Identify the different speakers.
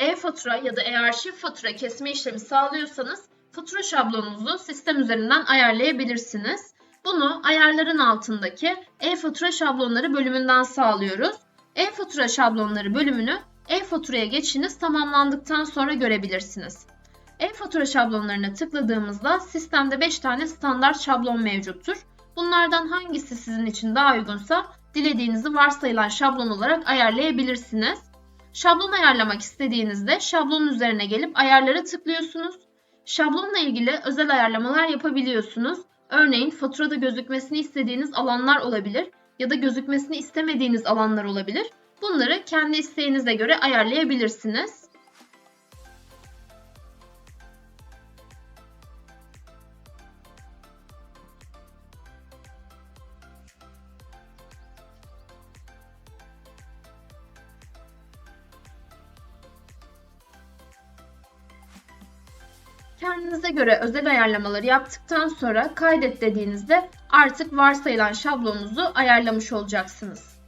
Speaker 1: e-fatura ya da e-arşiv fatura kesme işlemi sağlıyorsanız fatura şablonunuzu sistem üzerinden ayarlayabilirsiniz. Bunu ayarların altındaki e-fatura şablonları bölümünden sağlıyoruz. E-fatura şablonları bölümünü e-faturaya geçişiniz tamamlandıktan sonra görebilirsiniz. E-fatura şablonlarına tıkladığımızda sistemde 5 tane standart şablon mevcuttur. Bunlardan hangisi sizin için daha uygunsa dilediğinizi varsayılan şablon olarak ayarlayabilirsiniz. Şablon ayarlamak istediğinizde şablonun üzerine gelip ayarlara tıklıyorsunuz. Şablonla ilgili özel ayarlamalar yapabiliyorsunuz. Örneğin faturada gözükmesini istediğiniz alanlar olabilir ya da gözükmesini istemediğiniz alanlar olabilir. Bunları kendi isteğinize göre ayarlayabilirsiniz. Kendinize göre özel ayarlamaları yaptıktan sonra kaydet dediğinizde artık varsayılan şablonunuzu ayarlamış olacaksınız.